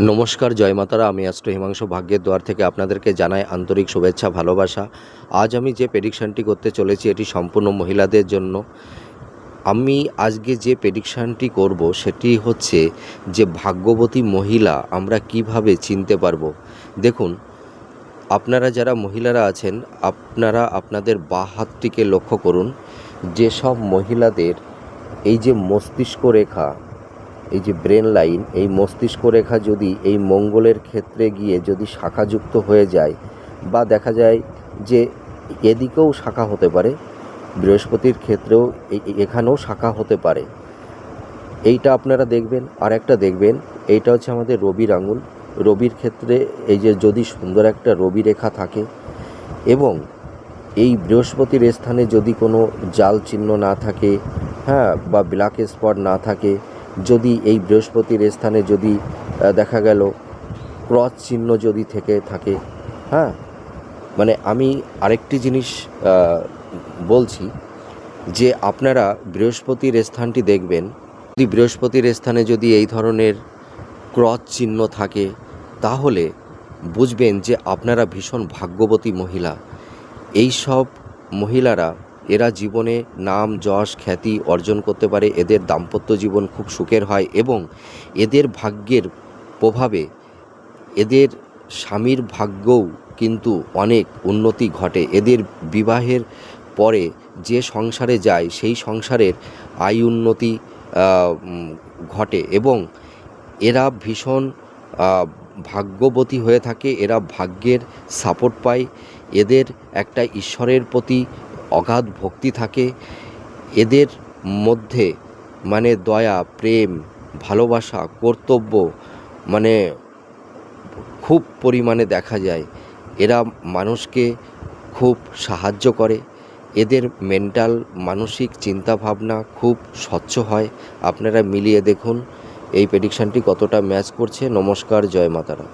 নমস্কার, জয় মাতারা। আমি অ্যাস্ট্রো হিমাংশু ভাগ্যের দ্বার থেকে আপনাদেরকে জানাই আন্তরিক শুভেচ্ছা, ভালোবাসা। আজ আমি যে প্রেডিকশানটি করতে চলেছি, এটি সম্পূর্ণ মহিলাদের জন্য। আমি আজকে যে প্রেডিকশানটি করব, সেটি হচ্ছে যে ভাগ্যবতী মহিলা আমরা কীভাবে চিনতে পারব? দেখুন, আপনারা যারা মহিলারা আছেন, আপনারা আপনাদের বা হাতটিকে লক্ষ্য করুন। যেসব মহিলাদের এই যে মস্তিষ্ক রেখা এই যে ব্রেন লাইন এই মস্তিষ্ক রেখা যদি এই মঙ্গলের ক্ষেত্রে গিয়ে যদি শাখাযুক্ত হয়ে যায় বা দেখা যায় যে এদিকেও শাখা হতে পারে, বৃহস্পতির ক্ষেত্রেও এখানেও শাখা হতে পারে। এইটা আপনারা দেখবেন। আর একটা দেখবেন, এইটা হচ্ছে আমাদের রবির আঙুল। রবির ক্ষেত্রে এই যে যদি সুন্দর একটা রবি রেখা থাকে এবং এই বৃহস্পতির স্থানে যদি কোনো জাল চিহ্ন না থাকে হ্যাঁ বা ব্ল্যাক স্পট না থাকে যদি এই বৃহস্পতির স্থানে যদি দেখা গেল ক্রস চিহ্ন যদি থেকে থাকে হ্যাঁ? মানে আমি আরেকটি জিনিস বলছি যে আপনারা বৃহস্পতির স্থানটি দেখবেন। যদি বৃহস্পতির স্থানে যদি এই ধরনের ক্রস চিহ্ন থাকে, তাহলে বুঝবেন যে আপনারা ভীষণ ভাগ্যবতী মহিলা। এই সব মহিলারা এরা জীবনে নাম, যশ, খ্যাতি অর্জন করতে পারে, এদের দাম্পত্য জীবন খুব সুখের হয় এবং এদের ভাগ্যের প্রভাবে এদের স্বামীর ভাগ্যও কিন্তু অনেক উন্নতি ঘটে। এদের বিবাহের পরে যে সংসারে যায়, সেই সংসারের আয় উন্নতি ঘটে এবং এরা ভীষণ ভাগ্যবতী হয়ে থাকে, এরা ভাগ্যের সাপোর্ট পায়। এদের একটা ঈশ্বরের প্রতি অগাধ ভক্তি থাকে। এদের মধ্যে মানে দয়া, প্রেম, ভালোবাসা, কর্তব্য মানে খুব পরিমাণে দেখা যায়। এরা মানুষকে খুব সাহায্য করে। এদের মেন্টাল, মানসিক চিন্তাভাবনা খুব স্বচ্ছ হয়। আপনারা মিলিয়ে দেখুন। এই প্রেডিকশানটি কতটা ম্যাচ করছে। নমস্কার, জয় মাতারা।